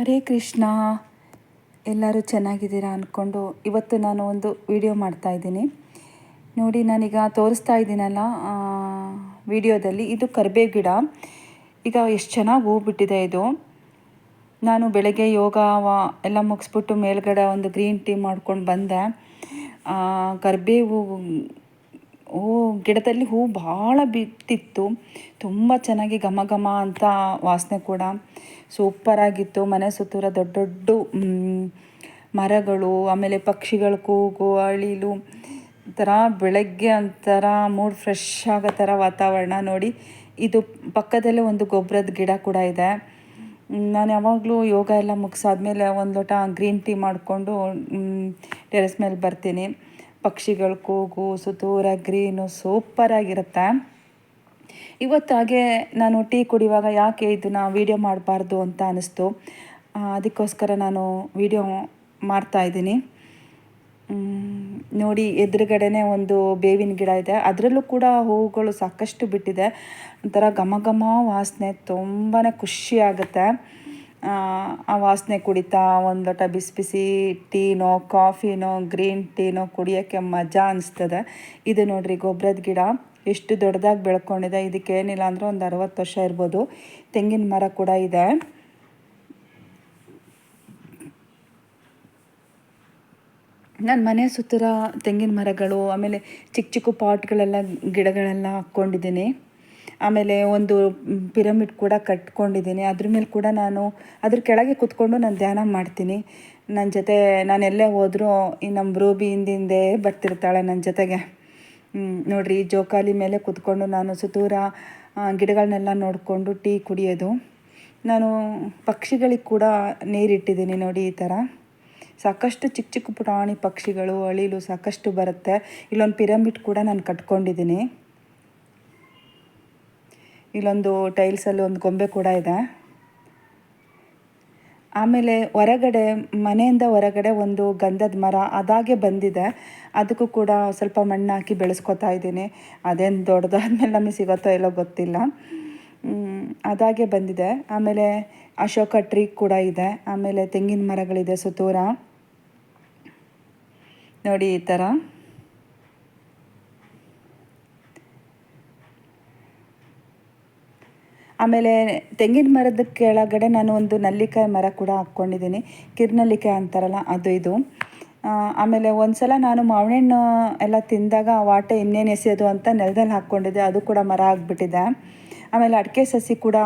ಹರೇ ಕೃಷ್ಣ. ಎಲ್ಲರೂ ಚೆನ್ನಾಗಿದ್ದೀರಾ ಅಂದ್ಕೊಂಡು ಇವತ್ತು ನಾನು ಒಂದು ವಿಡಿಯೋ ಮಾಡ್ತಾ ಇದ್ದೀನಿ. ನೋಡಿ, ನಾನೀಗ ತೋರಿಸ್ತಾ ಇದ್ದೀನಲ್ಲ ವಿಡಿಯೋದಲ್ಲಿ ಇದು ಕರಿಬೇವು ಗಿಡ. ಈಗ ಎಷ್ಟು ಚೆನ್ನಾಗಿ ಹೂ ಬಿಟ್ಟಿದೆ ಇದು. ನಾನು ಬೆಳಗ್ಗೆ ಯೋಗ ಎಲ್ಲ ಮುಗಿಸ್ಬಿಟ್ಟು ಮೇಲ್ಗಡೆ ಒಂದು ಗ್ರೀನ್ ಟೀ ಮಾಡ್ಕೊಂಡು ಬಂದೆ. ಕರಿಬೇವು ಹೂ ಗಿಡದಲ್ಲಿ ಹೂ ಭಾಳ ಬಿತ್ತಿತ್ತು. ತುಂಬ ಚೆನ್ನಾಗಿ ಘಮ ಘಮ ಅಂತ ವಾಸನೆ ಕೂಡ. ಸೂಪರಾಗಿತ್ತು ಮನೆ ಸುತ್ತೂರ ದೊಡ್ಡ ದೊಡ್ಡ ಮರಗಳು, ಆಮೇಲೆ ಪಕ್ಷಿಗಳ ಕೂಗು, ಅಳಿಲು, ಒಂಥರ ಬೆಳಗ್ಗೆ ಒಂಥರ ಮೂಡ್ ಫ್ರೆಶ್ ಆಗೋ ಥರ ವಾತಾವರಣ ನೋಡಿ. ಇದು ಪಕ್ಕದಲ್ಲೇ ಒಂದು ಗೊಬ್ಬರದ ಗಿಡ ಕೂಡ ಇದೆ. ನಾನು ಯಾವಾಗಲೂ ಯೋಗ ಎಲ್ಲ ಮುಗಿಸಾದ್ಮೇಲೆ ಒಂದು ಲೋಟ ಗ್ರೀನ್ ಟೀ ಮಾಡಿಕೊಂಡು ಟೆರೆಸ್ ಮೇಲೆ ಬರ್ತೀನಿ. ಪಕ್ಷಿಗಳ ಕೂಗು ಸುತ್ತೂರ ಗ್ರೀನು ಸೂಪರಾಗಿರುತ್ತೆ ಇವತ್ತು ನಾನು ಟೀ ಕುಡಿಯುವಾಗ ಯಾಕೆ ಇದನ್ನು ವೀಡಿಯೋ ಮಾಡಬಾರ್ದು ಅಂತ ಅನ್ನಿಸ್ತು ಅದಕ್ಕೋಸ್ಕರ ನಾನು ವೀಡಿಯೋ ಮಾಡ್ತಾ ಇದ್ದೀನಿ. ನೋಡಿ ಎದುರುಗಡೆನೇ ಒಂದು ಬೇವಿನ ಗಿಡ ಇದೆ. ಅದರಲ್ಲೂ ಕೂಡ ಹೂವುಗಳು ಸಾಕಷ್ಟು ಬಿಟ್ಟಿದೆ. ಒಂಥರ ಘಮ ಘಮ ವಾಸನೆ ತುಂಬಾ ಖುಷಿ ಆಗುತ್ತೆ. ಆ, ವಾಸನೆ ಕುಡಿತಾ ಒಂದು ಲೋಟ ಬಿಸಿ ಬಿಸಿ ಟೀನೋ ಕಾಫಿನೋ ಗ್ರೀನ್ ಟೀನೋ ಕುಡಿಯೋಕ್ಕೆ ಮಜಾ ಅನಿಸ್ತದೆ. ಇದು ನೋಡ್ರಿ ಗೊಬ್ಬರದ ಗಿಡ ಎಷ್ಟು ದೊಡ್ಡದಾಗಿ ಬೆಳ್ಕೊಂಡಿದೆ ಇದಕ್ಕೆ ಏನಿಲ್ಲ ಅಂದ್ರೆ ಒಂದು ಅರವತ್ತು ವರ್ಷ ಇರ್ಬೋದು. ತೆಂಗಿನ ಮರ ಕೂಡ ಇದೆ. ನನ್ನ ಮನೆ ಸುತ್ತರ ತೆಂಗಿನ ಮರಗಳು ಆಮೇಲೆ ಚಿಕ್ಕ ಚಿಕ್ಕ ಪಾಟ್ಗಳೆಲ್ಲ ಗಿಡಗಳೆಲ್ಲ ಹಾಕ್ಕೊಂಡಿದ್ದೀನಿ. ಆಮೇಲೆ ಒಂದು ಪಿರಮಿಡ್ ಕೂಡ ಕಟ್ಕೊಂಡಿದ್ದೀನಿ. ಅದ್ರ ಮೇಲೆ ಕೂಡ ನಾನು ಅದ್ರ ಕೆಳಗೆ ಕೂತ್ಕೊಂಡು ನಾನು ಧ್ಯಾನ ಮಾಡ್ತೀನಿ. ನನ್ನ ಜೊತೆ ನಾನು ಎಲ್ಲೇ ಹೋದರೂ ಈ ನಮ್ಮ ರೂಬಿ ಹಿಂದಿಂದೆ ಬರ್ತಿರ್ತಾಳೆ ನನ್ನ ಜೊತೆಗೆ. ನೋಡಿರಿ ಜೋಕಾಲಿ ಮೇಲೆ ಕೂತ್ಕೊಂಡು ನಾನು ಸುತೂರ ಗಿಡಗಳನ್ನೆಲ್ಲ ನೋಡಿಕೊಂಡು ಟೀ ಕುಡಿಯೋದು. ನಾನು ಪಕ್ಷಿಗಳಿಗೆ ಕೂಡ ನೀರಿಟ್ಟಿದ್ದೀನಿ ನೋಡಿ ಈ ಥರ. ಸಾಕಷ್ಟು ಚಿಕ್ಕ ಚಿಕ್ಕ ಪುಟಾಣಿ ಪಕ್ಷಿಗಳು, ಅಳಿಲು ಸಾಕಷ್ಟು ಬರುತ್ತೆ. ಇಲ್ಲೊಂದು ಪಿರಮಿಡ್ ಕೂಡ ನಾನು ಕಟ್ಕೊಂಡಿದ್ದೀನಿ. ಇಲ್ಲೊಂದು ಟೈಲ್ಸಲ್ಲಿ ಒಂದು ಗೊಂಬೆ ಕೂಡ ಇದೆ. ಆಮೇಲೆ ಹೊರಗಡೆ, ಮನೆಯಿಂದ ಹೊರಗಡೆ ಒಂದು ಗಂಧದ ಮರ ಅದಾಗೆ ಬಂದಿದೆ. ಅದಕ್ಕೂ ಕೂಡ ಸ್ವಲ್ಪ ಮಣ್ಣು ಹಾಕಿ ಬೆಳೆಸ್ಕೊತಾ ಇದ್ದೀನಿ. ಅದೇನು ದೊಡ್ಡದಾದ್ಮೇಲೆ ನಮಗೆ ಸಿಗುತ್ತೋ ಇಲ್ಲೋ ಗೊತ್ತಿಲ್ಲ. ಅದಾಗೆ ಬಂದಿದೆ. ಆಮೇಲೆ ಅಶೋಕ ಟ್ರೀ ಕೂಡ ಇದೆ. ಆಮೇಲೆ ತೆಂಗಿನ ಮರಗಳಿದೆ ಸುತ್ತೂರ. ನೋಡಿ ಈ ಥರ ಆಮೇಲೆ ತೆಂಗಿನ ಮರದ ಕೆಳಗಡೆ ನಾನು ಒಂದು ನಲ್ಲಿಕಾಯಿ ಮರ ಕೂಡ ಹಾಕ್ಕೊಂಡಿದ್ದೀನಿ. ಕಿರ್ನಲ್ಲಿಕಾಯಿ ಅಂತಾರಲ್ಲ, ಅದು ಇದು. ಆಮೇಲೆ ಒಂದು ಸಲ ನಾನು ಮಾವಿನಣ್ಣು ಎಲ್ಲ ತಿಂದಾಗ ಆ ವಾಟೆ ಇನ್ನೇನು ಎಸೆಯೋದು ಅಂತ ನೆಲದಲ್ಲಿ ಹಾಕ್ಕೊಂಡಿದ್ದೆ, ಅದು ಕೂಡ ಮರ ಆಗಿಬಿಟ್ಟಿದೆ. ಆಮೇಲೆ ಅಡಿಕೆ ಸಸಿ ಕೂಡ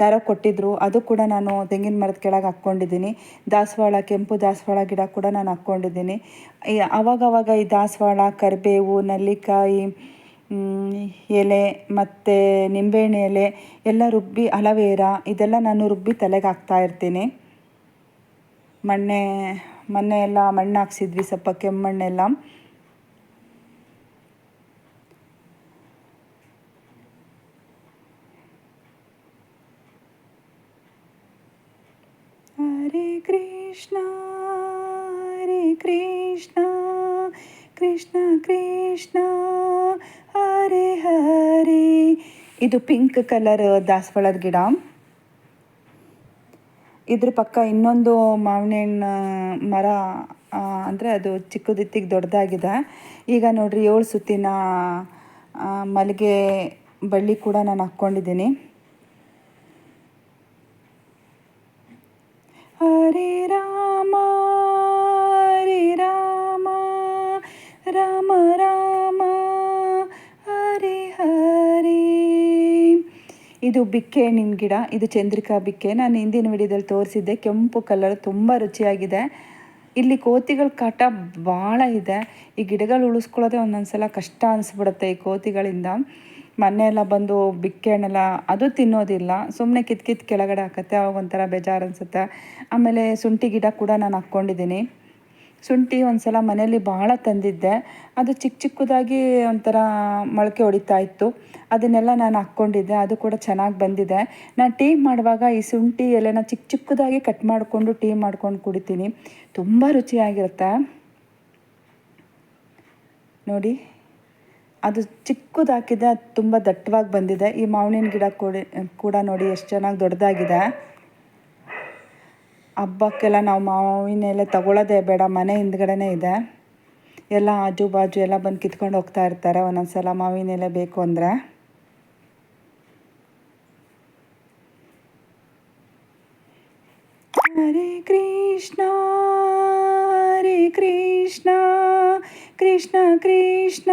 ಯಾರೋ ಕೊಟ್ಟಿದ್ರು, ಅದು ಕೂಡ ನಾನು ತೆಂಗಿನ ಮರದ ಕೆಳಗೆ ಹಾಕ್ಕೊಂಡಿದ್ದೀನಿ. ದಾಸವಾಳ, ಕೆಂಪು ದಾಸವಾಳ ಗಿಡ ಕೂಡ ನಾನು ಹಾಕ್ಕೊಂಡಿದ್ದೀನಿ. ಆವಾಗವಾಗ ಈ ದಾಸವಾಳ, ಕರಿಬೇವು, ನಲ್ಲಿಕಾಯಿ ಎಲೆ ಮತ್ತು ನಿಂಬೆಹಣ್ಣೆ ಎಲೆ, ಎಲ್ಲ ರುಬ್ಬಿ ಅಲವೇರ, ಇದೆಲ್ಲ ನಾನು ರುಬ್ಬಿ ತಲೆಗೆ ಹಾಕ್ತಾ ಇರ್ತೀನಿ. ಮಣ್ಣೆ, ಮೊನ್ನೆ ಎಲ್ಲ ಮಣ್ಣು ಹಾಕ್ಸಿದ್ವಿ, ಸ್ವಲ್ಪ ಕೆಮ್ಮಣ್ಣೆಲ್ಲ. ಹರೇ ಕೃಷ್ಣ ಹರೇ ಕೃಷ್ಣ ಕೃಷ್ಣ ಕೃಷ್ಣ. ಹರೇ ಹರಿ. ಇದು ಪಿಂಕ್ ಕಲರ್ ದಾಸವಾಳದ ಗಿಡ. ಇದ್ರ ಪಕ್ಕ ಇನ್ನೊಂದು ಮಾವಿನ ಮರ ಅಂದರೆ ಅದು ಚಿಕ್ಕದಿತ್ತಿಗೆ ದೊಡ್ಡದಾಗಿದೆ ಈಗ ನೋಡ್ರಿ ಏಳು ಸುತ್ತಿನ ಮಲ್ಲಿಗೆ ಬಳ್ಳಿ ಕೂಡ ನಾನು ಹಾಕ್ಕೊಂಡಿದ್ದೀನಿ. ಹರಿ ರಾಮ, ಹರೇ ರಾಮ ರಾಮ ರಾಮ. ಇದು ಬಿಕ್ಕೆ ಹಣ್ಣಿನ ಗಿಡ, ಇದು ಚಂದ್ರಿಕಾ ಬಿಕ್ಕೆ. ನಾನು ಹಿಂದಿನ ವಿಡಿಯೋದಲ್ಲಿ ತೋರಿಸಿದ್ದೆ, ಕೆಂಪು ಕಲರ್ ತುಂಬ ರುಚಿಯಾಗಿದೆ. ಇಲ್ಲಿ ಕೋತಿಗಳ ಕಾಟ ಭಾಳ ಇದೆ. ಈ ಗಿಡಗಳು ಉಳಿಸ್ಕೊಳ್ಳೋದೇ ಒಂದೊಂದು ಸಲ ಕಷ್ಟ ಅನಿಸ್ಬಿಡುತ್ತೆ ಈ ಕೋತಿಗಳಿಂದ. ಮೊನ್ನೆಲ್ಲ ಬಂದು ಬಿಕ್ಕೆ ಹಣ್ಣೆಲ್ಲ ಅದು ತಿನ್ನೋದಿಲ್ಲ. ಸುಮ್ಮನೆ ಕಿತ್ ಕಿತ್ ಕೆಳಗಡೆ ಹಾಕತ್ತೆ ಅವಾಗ ಒಂಥರ ಬೇಜಾರು ಅನಿಸುತ್ತೆ. ಆಮೇಲೆ ಶುಂಠಿ ಗಿಡ ಕೂಡ ನಾನು ಹಾಕ್ಕೊಂಡಿದ್ದೀನಿ. ಶುಂಠಿ ಒಂದು ಮನೇಲಿ ಭಾಳ ತಂದಿದ್ದೆ. ಅದು ಚಿಕ್ಕ ಚಿಕ್ಕದಾಗಿ ಒಂಥರ ಮೊಳಕೆ ಹೊಡಿತಾ ಇತ್ತು. ಅದನ್ನೆಲ್ಲ ನಾನು ಹಾಕ್ಕೊಂಡಿದ್ದೆ. ಅದು ಕೂಡ ಚೆನ್ನಾಗಿ ಬಂದಿದೆ. ನಾನು ಟೀ ಮಾಡುವಾಗ ಈ ಶುಂಠಿ ಎಲೆನ ಚಿಕ್ಕ ಚಿಕ್ಕದಾಗಿ ಕಟ್ ಮಾಡಿಕೊಂಡು ಟೀ ಮಾಡ್ಕೊಂಡು ಕುಡಿತೀನಿ. ತುಂಬ ರುಚಿಯಾಗಿರುತ್ತೆ. ನೋಡಿ, ಅದು ಚಿಕ್ಕದು ಹಾಕಿದೆ ಅದು ತುಂಬ ದಟ್ಟವಾಗಿ ಬಂದಿದೆ. ಈ ಮಾವಿನ ಗಿಡ ಕೂಡ ಕೂಡ ನೋಡಿ ಎಷ್ಟು ಚೆನ್ನಾಗಿ ದೊಡ್ಡದಾಗಿದೆ. ಹಬ್ಬಕ್ಕೆಲ್ಲ ನಾವು ಮಾವಿನ ಎಲೆ ತಗೊಳ್ಳೋದೇ ಬೇಡ, ಮನೆ ಹಿಂದ್ಗಡೆನೇ ಇದೆ. ಎಲ್ಲ ಆಜು ಬಾಜು ಎಲ್ಲ ಬಂದು ಕಿತ್ಕೊಂಡು ಹೋಗ್ತಾ ಇರ್ತಾರೆ ಒಂದೊಂದು ಸಲ ಮಾವಿನ ಎಲೆ ಬೇಕು ಅಂದರೆ. ಹರೇ ಕೃಷ್ಣ ಹರೇ ಕೃಷ್ಣ ಕೃಷ್ಣ ಕೃಷ್ಣ.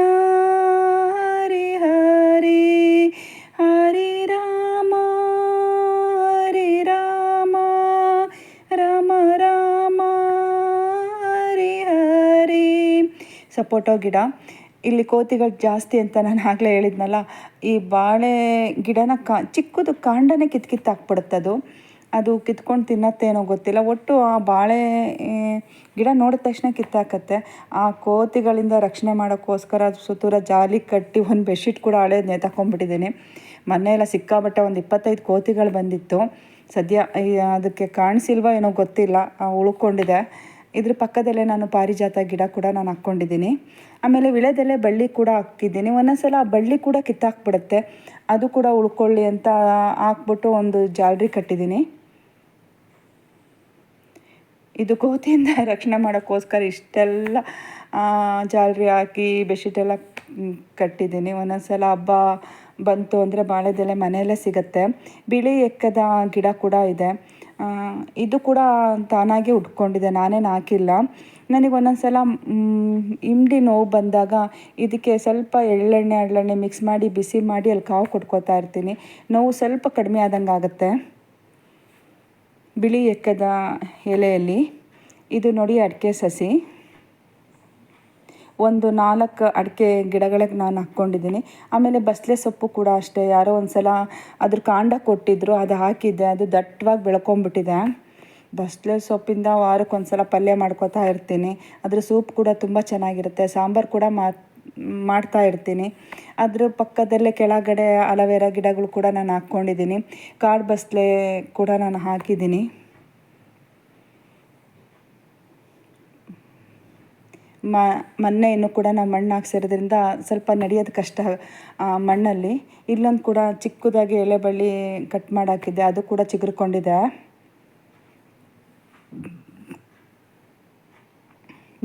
ಸಪೋಟೊ ಗಿಡ. ಇಲ್ಲಿ ಕೋತಿಗಳು ಜಾಸ್ತಿ ಅಂತ ನಾನು ಆಗಲೇ ಹೇಳಿದ್ನಲ್ಲ, ಈ ಬಾಳೆ ಗಿಡನ ಕಾ, ಚಿಕ್ಕದು ಕಾಂಡನೇ ಕಿತ್ತು ಕಿತ್ತು ಹಾಕ್ಬಿಡುತ್ತೆ ಅದು. ಅದು ಕಿತ್ಕೊಂಡು ತಿನ್ನತ್ತೇನೋ ಗೊತ್ತಿಲ್ಲ. ಒಟ್ಟು ಆ ಬಾಳೆ ಗಿಡ ನೋಡಿದ ತಕ್ಷಣ ಕಿತ್ತಾಕತ್ತೆ. ಆ ಕೋತಿಗಳಿಂದ ರಕ್ಷಣೆ ಮಾಡೋಕ್ಕೋಸ್ಕರ ಸುತ್ತೂರ ಜಾಲಿ ಕಟ್ಟಿ ಒಂದು ಬೆಡ್ಶೀಟ್ ಕೂಡ ಹಳೆ ನೇತಾಕೊಂಡ್ಬಿಟ್ಟಿದ್ದೀನಿ ಮೊನ್ನೆ ಎಲ್ಲ ಸಿಕ್ಕಾಬಟ್ಟೆ ಒಂದು ಇಪ್ಪತ್ತೈದು ಕೋತಿಗಳು ಬಂದಿತ್ತು. ಸದ್ಯ ಅದಕ್ಕೆ ಕಾಣಿಸಿಲ್ವ ಏನೋ ಗೊತ್ತಿಲ್ಲ. ಉಳ್ಕೊಂಡಿದೆ. ಇದ್ರ ಪಕ್ಕದಲ್ಲೇ ನಾನು ಪಾರಿಜಾತ ಗಿಡ ಕೂಡ ನಾನು ಹಾಕ್ಕೊಂಡಿದ್ದೀನಿ. ಆಮೇಲೆ ವಿಳೆದೆಲೆ ಬಳ್ಳಿ ಕೂಡ ಹಾಕಿದ್ದೀನಿ. ಒಂದೊಂದ್ಸಲ ಆ ಬಳ್ಳಿ ಕೂಡ ಕಿತ್ತಾಕ್ಬಿಡುತ್ತೆ. ಅದು ಕೂಡ ಉಳ್ಕೊಳ್ಳಿ ಅಂತ ಹಾಕ್ಬಿಟ್ಟು ಒಂದು ಜಾಲರಿ ಕಟ್ಟಿದ್ದೀನಿ. ಇದು ಕೋತಿಯಿಂದ ರಕ್ಷಣೆ ಮಾಡೋಕ್ಕೋಸ್ಕರ ಇಷ್ಟೆಲ್ಲ ಜಾಲರಿ ಹಾಕಿ ಬೆಡ್ಶೀಟ್ ಎಲ್ಲ ಮ್, ಕಟ್ಟಿದ್ದೀನಿ. ಒಂದೊಂದ್ಸಲ ಹಬ್ಬ ಬಂತು ಅಂದರೆ ಬಾಳೆದೆಲೆ ಮನೆಯಲ್ಲೇ ಸಿಗುತ್ತೆ. ಬಿಳಿ ಎಕ್ಕದ ಗಿಡ ಕೂಡ ಇದೆ. ಇದು ಕೂಡ ತಾನಾಗೆ ಉಟ್ಕೊಂಡಿದೆ, ನಾನೇನು ಹಾಕಿಲ್ಲ. ನನಗೆ ಒಂದೊಂದು ಸಲ ಇಂಡಿ ನೋವು ಬಂದಾಗ ಇದಕ್ಕೆ ಸ್ವಲ್ಪ ಎಳ್ಳೆಣ್ಣೆ ಎಳ್ಳೆಣ್ಣೆ ಮಿಕ್ಸ್ ಮಾಡಿ, ಬಿಸಿ ಮಾಡಿ ಅಲ್ಲಿ ಕಾವು ಕೊಟ್ಕೋತಾ ಇರ್ತೀನಿ. ನೋವು ಸ್ವಲ್ಪ ಕಡಿಮೆ ಆದಂಗೆ ಆಗುತ್ತೆ. ಬಿಳಿ ಎಕ್ಕದ ಎಲೆಯಲ್ಲಿ. ಇದು ನೋಡಿ ಅಡಿಕೆ ಸಸಿ. ಒಂದು ನಾಲ್ಕು ಅಡಿಕೆ ಗಿಡಗಳಿಗೆ ನಾನು ಹಾಕ್ಕೊಂಡಿದ್ದೀನಿ. ಆಮೇಲೆ ಬಸಳೆ ಸೊಪ್ಪು ಕೂಡ ಅಷ್ಟೇ. ಯಾರೋ ಒಂದು ಸಲ ಅದ್ರ ಕಾಂಡ ಕೊಟ್ಟಿದ್ರು, ಅದು ಹಾಕಿದ್ದೆ. ಅದು ದಟ್ಟವಾಗಿ ಬೆಳ್ಕೊಂಬಿಟ್ಟಿದೆ. ಬಸಳೆ ಸೊಪ್ಪಿಂದ ವಾರಕ್ಕೆ ಒಂದು ಸಲ ಪಲ್ಯ ಮಾಡ್ಕೋತಾ ಇರ್ತೀನಿ. ಅದ್ರ ಸೂಪ್ ಕೂಡ ತುಂಬ ಚೆನ್ನಾಗಿರುತ್ತೆ. ಸಾಂಬಾರು ಕೂಡ ಮಾ, ಮಾಡ್ತಾ ಇರ್ತೀನಿ. ಅದ್ರ ಪಕ್ಕದಲ್ಲೇ ಕೆಳಗಡೆ ಅಲವೇರ ಗಿಡಗಳು ಕೂಡ ನಾನು ಹಾಕ್ಕೊಂಡಿದ್ದೀನಿ. ಕಾಡು ಬಸಳೆ ಕೂಡ ನಾನು ಹಾಕಿದ್ದೀನಿ. ಮ ಮೊನ್ನೆ ಇನ್ನೂ ಕೂಡ ನಾವು ಮಣ್ಣು ಹಾಕ್ಸಿರೋದ್ರಿಂದ ಸ್ವಲ್ಪ ನಡೆಯೋದು ಕಷ್ಟ ಮಣ್ಣಲ್ಲಿ. ಇಲ್ಲೊಂದು ಕೂಡ ಚಿಕ್ಕದಾಗಿ ಎಲೆ ಬಳ್ಳಿ ಕಟ್ ಮಾಡಿ ಹಾಕಿದ್ದೆ ಅದು ಕೂಡ ಚಿಗುರ್ಕೊಂಡಿದೆ.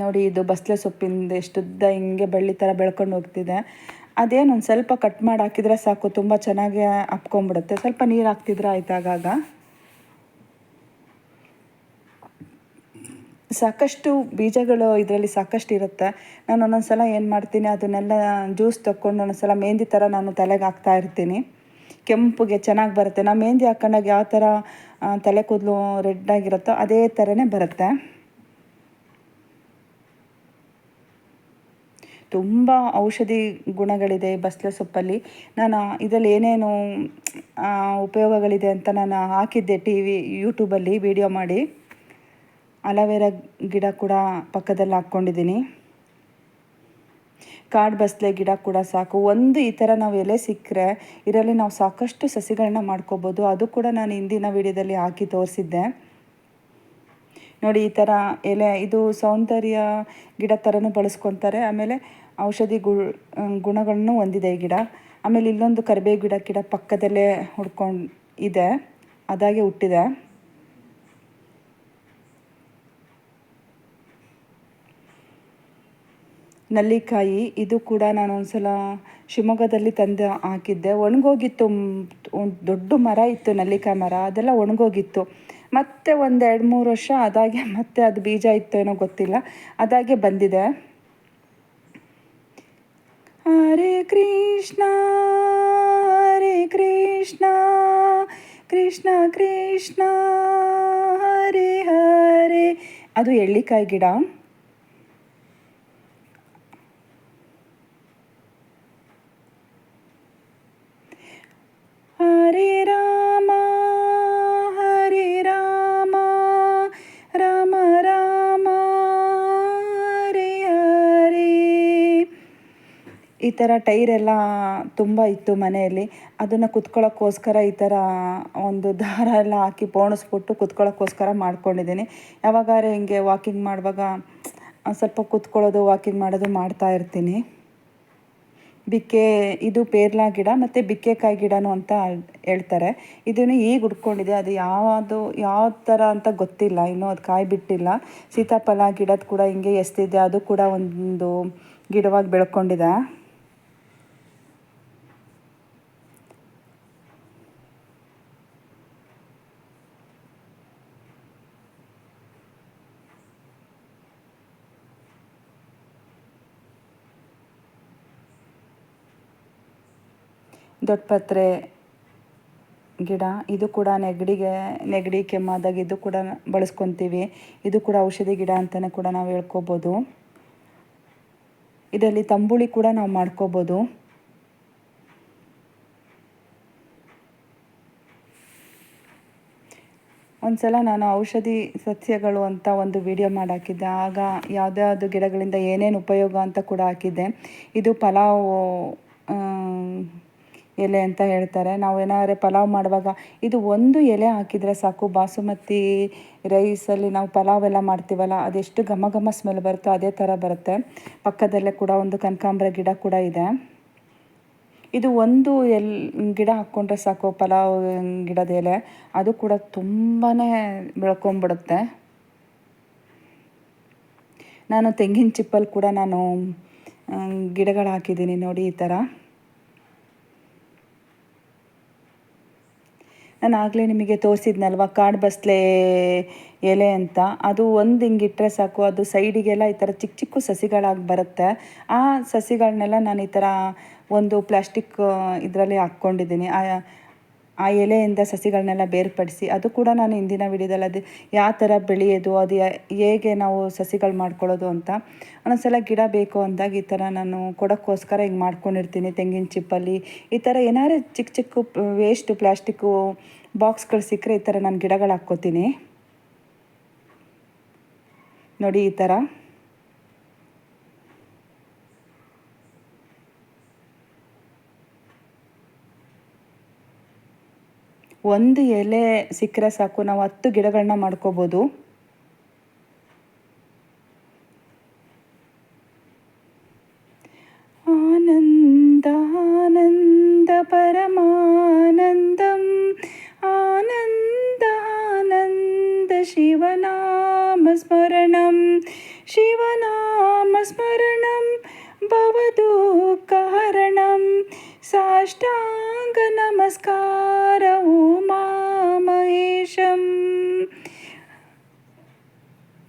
ನೋಡಿ, ಇದು ಬಸಳೆ ಸೊಪ್ಪಿಂದ ಎಷ್ಟುದ್ದ ಹಿಂಗೆ ಬಳ್ಳಿ ಥರ ಬೆಳ್ಕೊಂಡು ಹೋಗ್ತಿದೆ. ಅದೇನು ಒಂದು ಸ್ವಲ್ಪ ಕಟ್ ಮಾಡಿ ಹಾಕಿದ್ರೆ ಸಾಕು, ತುಂಬ ಚೆನ್ನಾಗಿ ಹಪ್ಕೊಂಬಿಡುತ್ತೆ ಸ್ವಲ್ಪ ನೀರು ಹಾಕ್ತಿದ್ರೆ ಆಯ್ತು ಸಾಕಷ್ಟು ಬೀಜಗಳು ಇದರಲ್ಲಿ ಸಾಕಷ್ಟು ಇರುತ್ತೆ. ನಾನು ಒಂದೊಂದು ಸಲ ಏನು ಮಾಡ್ತೀನಿ, ಅದನ್ನೆಲ್ಲ ಜ್ಯೂಸ್ ತಗೊಂಡು ಒಂದೊಂದು ಸಲ ಮೆಹಂದಿ ಥರ ನಾನು ತಲೆಗೆ ಹಾಕ್ತಾ ಇರ್ತೀನಿ. ಕೆಂಪುಗೆ ಚೆನ್ನಾಗಿ ಬರುತ್ತೆ. ನಾವು ಮೆಹಂದಿ ಹಾಕೊಂಡಾಗ ಯಾವ ಥರ ತಲೆ ಕೂದಲು ರೆಡ್ ಆಗಿರುತ್ತೋ ಅದೇ ಥರನೇ ಬರುತ್ತೆ. ತುಂಬ ಔಷಧಿ ಗುಣಗಳಿದೆ ಬಸಳೆ ಸೊಪ್ಪಲ್ಲಿ. ನಾನು ಇದರಲ್ಲಿ ಏನೇನು ಉಪಯೋಗಗಳಿದೆ ಅಂತ ನಾನು ಹಾಕಿದ್ದೆ ಟಿ ವಿ, ಯೂಟ್ಯೂಬಲ್ಲಿ ವಿಡಿಯೋ ಮಾಡಿ. ಅಲವೇರಾ ಗಿಡ ಕೂಡ ಪಕ್ಕದಲ್ಲಿ ಹಾಕ್ಕೊಂಡಿದ್ದೀನಿ. ಕಾಡು ಬಸ್ಲೆ ಗಿಡ ಕೂಡ ಸಾಕು. ಒಂದು ಈ ಥರ ನಾವು ಎಲೆ ಸಿಕ್ಕರೆ ಇದರಲ್ಲಿ ನಾವು ಸಾಕಷ್ಟು ಸಸಿಗಳನ್ನ ಮಾಡ್ಕೋಬೋದು. ಅದು ಕೂಡ ನಾನು ಹಿಂದಿನ ವಿಡಿಯೋದಲ್ಲಿ ಹಾಕಿ ತೋರಿಸಿದ್ದೆ. ನೋಡಿ, ಈ ಥರ ಎಲೆ, ಇದು ಸೌಂದರ್ಯ ಗಿಡ ಥರನೂ ಬಳಸ್ಕೊತಾರೆ. ಆಮೇಲೆ ಔಷಧಿ ಗು ಗುಣಗಳನ್ನು ಹೊಂದಿದೆ ಈ ಗಿಡ. ಆಮೇಲೆ ಇಲ್ಲೊಂದು ಕರಿಬೇವು ಗಿಡ ಗಿಡ ಪಕ್ಕದಲ್ಲೇ ಹುಡ್ಕೊಂಡು ಇದೆ. ಅದಾಗೆ ಹುಟ್ಟಿದೆ. ನಲ್ಲಿಕಾಯಿ, ಇದು ಕೂಡ ನಾನು ಒಂದ್ಸಲ ಶಿವಮೊಗ್ಗದಲ್ಲಿ ತಂದು ಹಾಕಿದ್ದೆ. ಒಣಗೋಗಿತ್ತು ಒಂದು ದೊಡ್ಡ ಮರ ಇತ್ತು ನಲ್ಲಿಕಾಯಿ ಮರ, ಅದೆಲ್ಲ ಒಣಗೋಗಿತ್ತು. ಮತ್ತೆ ಒಂದು ಎರಡು ಮೂರು ವರ್ಷ ಅದಾಗೆ, ಮತ್ತೆ ಅದು ಬೀಜ ಇತ್ತು ಏನೋ ಗೊತ್ತಿಲ್ಲ, ಅದಾಗೆ ಬಂದಿದೆ. ಹರೇ ಕೃಷ್ಣ ಹರೇ ಕೃಷ್ಣ ಕೃಷ್ಣ ಕೃಷ್ಣ, ಹರೇ ಹರೇ. ಅದು ಎಳ್ಳಿಕಾಯಿ ಗಿಡ. ಹರೇ ರಾಮ, ಹರಿ ರಾಮ ರಾಮ ರಾಮ, ಹರೇ ಹರೇ. ಈ ಥರ ಟೈರೆಲ್ಲ ತುಂಬ ಇತ್ತು ಮನೆಯಲ್ಲಿ. ಅದನ್ನು ಕುತ್ಕೊಳ್ಳೋಕ್ಕೋಸ್ಕರ ಈ ಥರ ಒಂದು ದಾರ ಎಲ್ಲ ಹಾಕಿ ಪೋಣಿಸ್ಬಿಟ್ಟು ಕುತ್ಕೊಳ್ಳೋಕ್ಕೋಸ್ಕರ ಮಾಡ್ಕೊಂಡಿದ್ದೀನಿ. ಯಾವಾಗಾದ್ರೆ ಹಿಂಗೆ ವಾಕಿಂಗ್ ಮಾಡುವಾಗ ಸ್ವಲ್ಪ ಕುತ್ಕೊಳ್ಳೋದು ವಾಕಿಂಗ್ ಮಾಡೋದು ಮಾಡ್ತಾ ಇರ್ತೀನಿ. ಬಿಕ್ಕೆ ಇದು ಪೇರ್ಲಾ ಗಿಡ ಮತ್ತು ಬಿಕ್ಕೆಕಾಯಿ ಗಿಡನೂ ಅಂತ ಹೇಳ್ತಾರೆ. ಇದನ್ನು ಈಗ ಹುಡ್ಕೊಂಡಿದೆ, ಅದು ಯಾವುದು, ಯಾವ ಥರ ಅಂತ ಗೊತ್ತಿಲ್ಲ, ಇನ್ನೂ ಅದು ಕಾಯಿ ಬಿಟ್ಟಿಲ್ಲ. ಸೀತಾಫಲ ಗಿಡದ ಕೂಡ ಹಿಂಗೆ ಎಸ್ತಿದೆ, ಅದು ಕೂಡ ಒಂದು ಗಿಡವಾಗಿ ಬೆಳ್ಕೊಂಡಿದೆ? ದೊಡ್ಡಪತ್ರೆ ಗಿಡ, ಇದು ಕೂಡ ನೆಗಡಿಗೆ, ನೆಗಡಿ ಕೆಮ್ಮಾದಾಗ ಇದು ಕೂಡ ಬಳಸ್ಕೊತೀವಿ. ಇದು ಕೂಡ ಔಷಧಿ ಗಿಡ ಅಂತಲೇ ಕೂಡ ನಾವು ಹೇಳ್ಕೊಬೋದು. ಇದರಲ್ಲಿ ತಂಬುಳಿ ಕೂಡ ನಾವು ಮಾಡ್ಕೋಬೋದು. ಒಂದು ಸಲ ನಾನು ಔಷಧಿ ಸಸ್ಯಗಳು ಅಂತ ಒಂದು ವಿಡಿಯೋ ಮಾಡಾಕಿದ್ದೆ ಆಗ ಯಾವುದ್ಯಾವುದು ಗಿಡಗಳಿಂದ ಏನೇನು ಉಪಯೋಗ ಅಂತ ಕೂಡ ಹಾಕಿದ್ದೆ. ಇದು ಪಲಾವ್ ಎಲೆ ಅಂತ ಹೇಳ್ತಾರೆ. ನಾವು ಏನಾದ್ರೆ ಪಲಾವ್ ಮಾಡುವಾಗ ಇದು ಒಂದು ಎಲೆ ಹಾಕಿದರೆ ಸಾಕು. ಬಾಸುಮತಿ ರೈಸಲ್ಲಿ ನಾವು ಪಲಾವ್ ಎಲ್ಲ ಮಾಡ್ತೀವಲ್ಲ, ಅದೆಷ್ಟು ಘಮ ಘಮ ಸ್ಮೆಲ್ ಬರುತ್ತೋ ಅದೇ ಥರ ಬರುತ್ತೆ. ಪಕ್ಕದಲ್ಲೇ ಕೂಡ ಒಂದು ಕನಕಾಂಬರ ಗಿಡ ಕೂಡ ಇದೆ. ಇದು ಒಂದು ಎಲ್, ಗಿಡ ಹಾಕ್ಕೊಂಡ್ರೆ ಸಾಕು ಪಲಾವ್ ಗಿಡದ ಎಲೆ. ಅದು ಕೂಡ ತುಂಬಾ ಬೆಳ್ಕೊಂಬಿಡುತ್ತೆ. ನಾನು ತೆಂಗಿನ ಚಿಪ್ಪಲ್ಲಿ ಕೂಡ ನಾನು ಗಿಡಗಳು ಹಾಕಿದ್ದೀನಿ ನೋಡಿ ಈ ಥರ ನಾನು ಆಗಲೇ ನಿಮಗೆ ತೋರಿಸಿದ್ನಲ್ವ, ಕಾಡು ಬಸ್ಲೆ ಎಲೆ ಅಂತ. ಅದು ಒಂದು ಇಟ್ಟರೆ ಸಾಕು, ಅದು ಸೈಡಿಗೆಲ್ಲ ಈ ಥರ ಚಿಕ್ಕ ಚಿಕ್ಕ ಸಸಿಗಳಾಗಿ ಬರುತ್ತೆ. ಆ ಸಸಿಗಳನ್ನೆಲ್ಲ ನಾನು ಈ ಥರ ಒಂದು ಪ್ಲಾಸ್ಟಿಕ್ ಇದರಲ್ಲಿ ಹಾಕ್ಕೊಂಡಿದ್ದೀನಿ. ಆ ಎಲೆಯಿಂದ ಸಸಿಗಳನ್ನೆಲ್ಲ ಬೇರ್ಪಡಿಸಿ, ಅದು ಕೂಡ ನಾನು ಹಿಂದಿನ ವಿಡಿಯೋದಲ್ಲಿ ಅದು ಯಾವ ಥರ ಬೆಳೆಯೋದು, ಅದು ಹೇಗೆ ನಾವು ಸಸಿಗಳು ಮಾಡ್ಕೊಳ್ಳೋದು ಅಂತ ಒಂದೊಂದ್ಸಲ ಗಿಡ ಬೇಕು ಅಂದಾಗ ಈ ಥರ ನಾನು ಕೊಡೋಕ್ಕೋಸ್ಕರ ಹಿಂಗೆ ಮಾಡ್ಕೊಂಡಿರ್ತೀನಿ. ತೆಂಗಿನ ಚಿಪ್ಪಲ್ಲಿ ಈ ಥರ ಏನಾದ್ರು ಚಿಕ್ಕ ಚಿಕ್ಕ ವೇಸ್ಟು ಪ್ಲಾಸ್ಟಿಕ್ಕು ಬಾಕ್ಸ್ಗಳು ಸಿಕ್ಕರೆ ಈ ಥರ ನಾನು ಗಿಡಗಳು ಹಾಕ್ಕೋತೀನಿ. ನೋಡಿ ಈ ಥರ. ಒಂದು ಎಲೆ ಸಿಕ್ಕರೆ ಸಾಕು ನಾವು ಹತ್ತು ಗಿಡಗಳನ್ನ ಮಾಡ್ಕೋಬೋದು.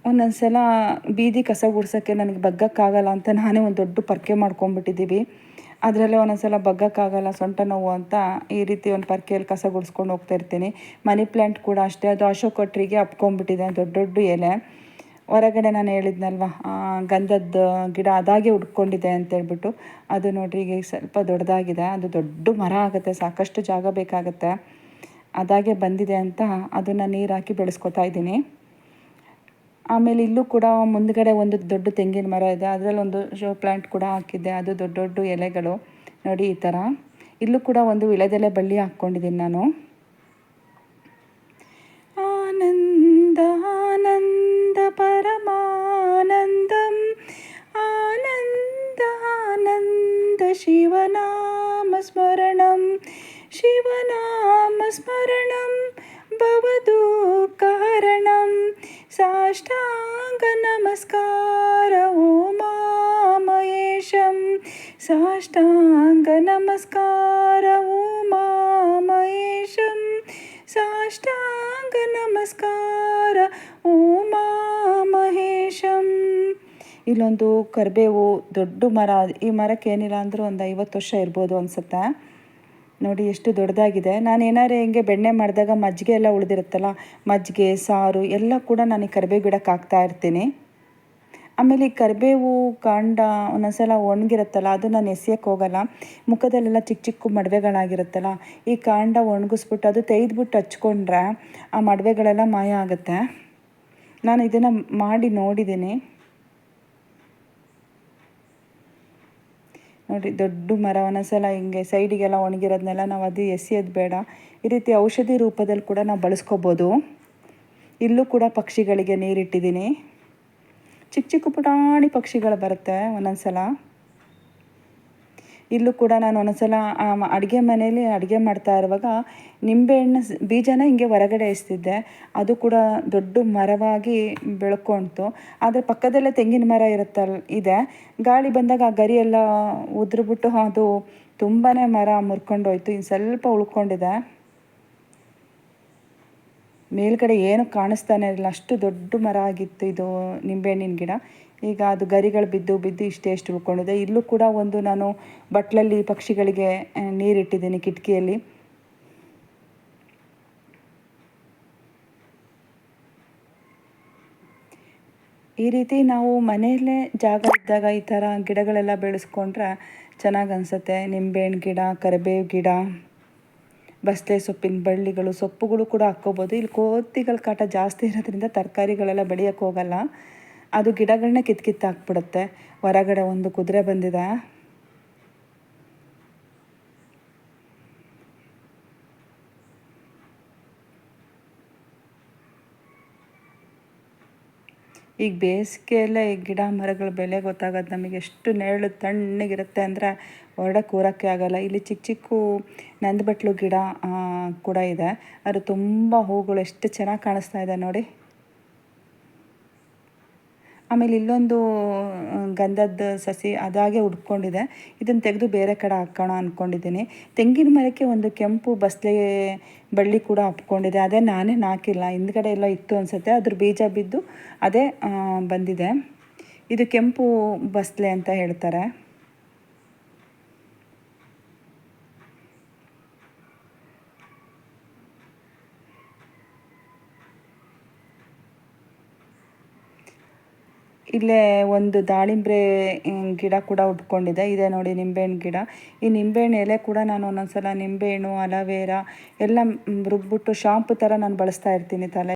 ಒಂದೊಂದು ಸಲ ಬೀದಿ ಕಸ ಗುಡ್ಸೋಕ್ಕೆ ನನಗೆ ಬಗ್ಗಕ್ಕಾಗಲ್ಲ ಅಂತ ನಾನೇ ಒಂದು ದೊಡ್ಡ ಪರ್ಕೆ ಮಾಡ್ಕೊಂಡ್ಬಿಟ್ಟಿದ್ದೀವಿ ಅದರಲ್ಲೇ ಒಂದೊಂದು ಸಲ ಬಗ್ಗಕ್ಕಾಗಲ್ಲ ಸೊಂಟ ನೋವು ಅಂತ ಈ ರೀತಿ ಒಂದು ಪರ್ಕೆಯಲ್ಲಿ ಕಸ ಗುಡಿಸ್ಕೊಂಡು ಹೋಗ್ತಾ ಇರ್ತೀನಿ. ಮನಿ ಪ್ಲ್ಯಾಂಟ್ ಕೂಡ ಅಷ್ಟೇ, ಅದು ಅಶೋಕ ಟ್ರೀಗೆ ಅಪ್ಕೊಂಬಿಟ್ಟಿದೆ ದೊಡ್ಡ ದೊಡ್ಡ ಎಲೆ. ಹೊರಗಡೆ ನಾನು ಹೇಳಿದ್ನಲ್ವ ಗಂಧದ ಗಿಡ ಅದಾಗೆ ಉಟ್ಕೊಂಡಿದೆ ಅಂತೇಳ್ಬಿಟ್ಟು ಅದು ನೋಡಿರಿ ಈಗ ಸ್ವಲ್ಪ ದೊಡ್ಡದಾಗಿದೆ, ಅದು ದೊಡ್ಡ ಮರ ಆಗುತ್ತೆ, ಸಾಕಷ್ಟು ಜಾಗ ಬೇಕಾಗುತ್ತೆ, ಅದಾಗೆ ಬಂದಿದೆ ಅಂತ ಅದನ್ನು ನೀರು ಹಾಕಿ ಬೆಳೆಸ್ಕೊತಾ ಇದ್ದೀನಿ. ಆಮೇಲೆ ಇಲ್ಲೂ ಕೂಡ ಮುಂದ್ಗಡೆ ಒಂದು ದೊಡ್ಡ ತೆಂಗಿನ ಮರ ಇದೆ. ಅದರಲ್ಲಿ ಒಂದು ಶೋ ಪ್ಲಾಂಟ್ ಕೂಡ ಹಾಕಿದ್ದೆ. ಅದು ದೊಡ್ಡ ದೊಡ್ಡ ಎಲೆಗಳು. ನೋಡಿ ಈ ಥರ ಇಲ್ಲೂ ಕೂಡ ಒಂದು ವಿಳೆದೆಲೆ ಬಳ್ಳಿ ಹಾಕ್ಕೊಂಡಿದ್ದೀನಿ ನಾನು. ಆನಂದ ಆನಂದ, ಪರಮಾನಂದಂ. ಆನಂದ ಆನಂದ, ಶಿವನಾಮ ಸ್ಮರಣಂ. ಶಿವನಾಮ ಸ್ಮರಣಂ. ಭವದು ಕಾರಣಂ ಸಾಷ್ಟಾಂಗ ನಮಸ್ಕಾರ ಉಮಾ ಮಹೇಶಂ ಸಾಷ್ಟಾಂಗ ನಮಸ್ಕಾರ ಓ ಮಹೇಶಂ ಸಾಷ್ಟಾಂಗ ನಮಸ್ಕಾರ ಉಮಾ ಮಹೇಶಂ ಇಲ್ಲೊಂದು ಕರಿಬೇವು ದೊಡ್ಡ ಮರ, ಈ ಮರಕ್ಕೆ ಏನಿಲ್ಲ ಅಂದರೂ ಒಂದು ಐವತ್ತು ವರ್ಷ ಇರ್ಬೋದು ಅನಿಸುತ್ತೆ. ನೋಡಿ, ಎಷ್ಟು ದೊಡ್ಡದಾಗಿದೆ. ನಾನು ಏನಾರು ಹಿಂಗೆ ಬೆಣ್ಣೆ ಮಾಡಿದಾಗ ಮಜ್ಜಿಗೆ ಎಲ್ಲ ಉಳಿದಿರುತ್ತಲ್ಲ, ಮಜ್ಜಿಗೆ, ಸಾರು ಎಲ್ಲ ಕೂಡ ನಾನು ಈ ಕರಿಬೇವು ಗಿಡಕ್ಕೆ ಹಾಕ್ತಾ ಇರ್ತೀನಿ. ಆಮೇಲೆ ಈ ಕರಿಬೇವು ಕಾಂಡ ಒಂದೊಂದ್ಸಲ ಒಣಗಿರುತ್ತಲ್ಲ, ಅದು ನಾನು ಎಸೆಯೋಕ್ಕೆ ಹೋಗಲ್ಲ. ಮುಖದಲ್ಲೆಲ್ಲ ಚಿಕ್ಕ ಚಿಕ್ಕ ಮಡವೆಗಳಾಗಿರುತ್ತಲ್ಲ, ಈ ಕಾಂಡ ಒಣಗಿಸ್ಬಿಟ್ಟು ಅದು ತೆಗೆದ್ಬಿಟ್ಟು ಹಚ್ಕೊಂಡ್ರೆ ಆ ಮಡವೆಗಳೆಲ್ಲ ಮಾಯ ಆಗುತ್ತೆ. ನಾನು ಇದನ್ನು ಮಾಡಿ ನೋಡಿದ್ದೀನಿ. ನೋಡಿ, ದೊಡ್ಡ ಮರ ಒಂದೊಂದ್ಸಲ ಹಿಂಗೆ ಸೈಡಿಗೆಲ್ಲ ಒಣಗಿರೋದನ್ನೆಲ್ಲ ನಾವು ಅದು ಎಸೆಯೋದು ಬೇಡ. ಈ ರೀತಿ ಔಷಧಿ ರೂಪದಲ್ಲಿ ಕೂಡ ನಾವು ಬಳಸ್ಕೋಬೋದು. ಇಲ್ಲೂ ಕೂಡ ಪಕ್ಷಿಗಳಿಗೆ ನೀರಿಟ್ಟಿದ್ದೀನಿ. ಚಿಕ್ಕ ಚಿಕ್ಕ ಪುಟಾಣಿ ಪಕ್ಷಿಗಳು ಬರುತ್ತೆ ಒಂದೊಂದು ಸಲ ಇಲ್ಲೂ ಕೂಡ ನಾನು ಒಂದೊಂದ್ಸಲ ಅಡುಗೆ ಮನೆಯಲ್ಲಿ ಅಡುಗೆ ಮಾಡ್ತಾ ಇರುವಾಗ ನಿಂಬೆಹಣ್ಣು ಬೀಜನ ಹಿಂಗೆ ಹೊರಗಡೆ ಇಸ್ತಿದ್ದೆ ಅದು ಕೂಡ ದೊಡ್ಡ ಮರವಾಗಿ ಬೆಳ್ಕೊಳ್ತು ಆದರೆ ಪಕ್ಕದಲ್ಲೇ ತೆಂಗಿನ ಮರ ಇರುತ್ತಲ್, ಇದೆ. ಗಾಳಿ ಬಂದಾಗ ಆ ಗರಿ ಎಲ್ಲ ಉದ್ರುಬಿಟ್ಟು ಅದು ತುಂಬಾ ಮರ ಮುರ್ಕೊಂಡೋಯ್ತು. ಇನ್ನು ಸ್ವಲ್ಪ ಉಳ್ಕೊಂಡಿದೆ. ಮೇಲ್ಗಡೆ ಏನು ಕಾಣಿಸ್ತಾನೆ ಇರಲಿಲ್ಲ. ಅಷ್ಟು ದೊಡ್ಡ ಮರ ಆಗಿತ್ತು ಇದು ನಿಂಬೆಹಣ್ಣಿನ ಗಿಡ. ಈಗ ಅದು ಗರಿಗಳು ಬಿದ್ದು ಬಿದ್ದು ಇಷ್ಟೇ ಎಷ್ಟು ಉಳ್ಕೊಂಡಿದೆ. ಇಲ್ಲೂ ಕೂಡ ಒಂದು ನಾನು ಬಟ್ಲಲ್ಲಿ ಪಕ್ಷಿಗಳಿಗೆ ನೀರಿಟ್ಟಿದ್ದೀನಿ ಕಿಟಕಿಯಲ್ಲಿ. ಈ ರೀತಿ ನಾವು ಮನೆಯಲ್ಲೇ ಜಾಗ ಇದ್ದಾಗ ಈ ಥರ ಗಿಡಗಳೆಲ್ಲ ಬೆಳೆಸ್ಕೊಂಡ್ರೆ ಚೆನ್ನಾಗಿ ಅನಿಸುತ್ತೆ. ನಿಂಬೆಹಣ್ಣು ಗಿಡ, ಕರಿಬೇವು ಗಿಡ ಬಸಳೆ ಸೊಪ್ಪಿನ ಬಳ್ಳಿಗಳು, ಸೊಪ್ಪುಗಳು ಕೂಡ ಹಾಕ್ಕೋಬೋದು. ಇಲ್ಲಿ ಕೋತಿಗಳ ಕಾಟ ಜಾಸ್ತಿ ಇರೋದ್ರಿಂದ ತರಕಾರಿಗಳೆಲ್ಲ ಬೆಳೆಯೋಕ್ಕೆ ಹೋಗಲ್ಲ. ಅದು ಗಿಡಗಳನ್ನ ಕಿತ್ತು ಕಿತ್ತು ಹಾಕ್ಬಿಡುತ್ತೆ. ಹೊರಗಡೆ ಒಂದು ಕುದುರೆ ಬಂದಿದೆ. ಈಗ ಬೇಸಿಗೆಯಲ್ಲೇ ಈ ಗಿಡ ಮರಗಳ ಬೆಲೆ ಗೊತ್ತಾಗೋದು ನಮಗೆ ಎಷ್ಟು ನೆರಳು ತಣ್ಣಗಿರುತ್ತೆ ಅಂದರೆ ಹೊರಡ ಕೂರೋಕ್ಕೆ ಆಗಲ್ಲ. ಇಲ್ಲಿ ಚಿಕ್ಕ ಚಿಕ್ಕ ನಂದಬಟ್ಲು ಗಿಡ ಕೂಡ ಇದೆ. ಅದು ತುಂಬ ಹೂಗಳು ಎಷ್ಟು ಚೆನ್ನಾಗಿ ಕಾಣಿಸ್ತಾ ಇದೆ ನೋಡಿ. ಆಮೇಲೆ ಇಲ್ಲೊಂದು ಗಂಧದ ಸಸಿ ಅದಾಗೆ ಉಡ್ಕೊಂಡಿದೆ. ಇದನ್ನು ತೆಗೆದು ಬೇರೆ ಕಡೆ ಹಾಕೋಣ ಅಂದ್ಕೊಂಡಿದ್ದೀನಿ ತೆಂಗಿನ ಮರಕ್ಕೆ ಒಂದು ಕೆಂಪು ಬಸಳೆ ಬಳ್ಳಿ ಕೂಡ ಹಪ್ಕೊಂಡಿದೆ ಅದೇ ನಾನೇ ಹಾಕಿಲ್ಲ ಹಿಂದ್ಗಡೆ ಎಲ್ಲ ಇತ್ತು ಅನಿಸುತ್ತೆ. ಅದ್ರ ಬೀಜ ಬಿದ್ದು ಅದೇ ಬಂದಿದೆ. ಇದು ಕೆಂಪು ಬಸಳೆ ಅಂತ ಹೇಳ್ತಾರೆ. ಇಲ್ಲೇ ಒಂದು ದಾಳಿಂಬೆ ಗಿಡ ಕೂಡ ಉಟ್ಕೊಂಡಿದೆ. ಇದೆ ನೋಡಿ ನಿಂಬೆಹಣ್ಣು ಗಿಡ. ಈ ನಿಂಬೆಹಣ್ಣು ಎಲೆ ಕೂಡ ನಾನು ಒಂದೊಂದ್ಸಲ ನಿಂಬೆಹಣ್ಣು, ಅಲವೇರ ಎಲ್ಲ ರುಬ್ಬಿಬಿಟ್ಟು ಶಾಂಪು ಥರ ನಾನು ಬಳಸ್ತಾ ಇರ್ತೀನಿ ತಲೆ.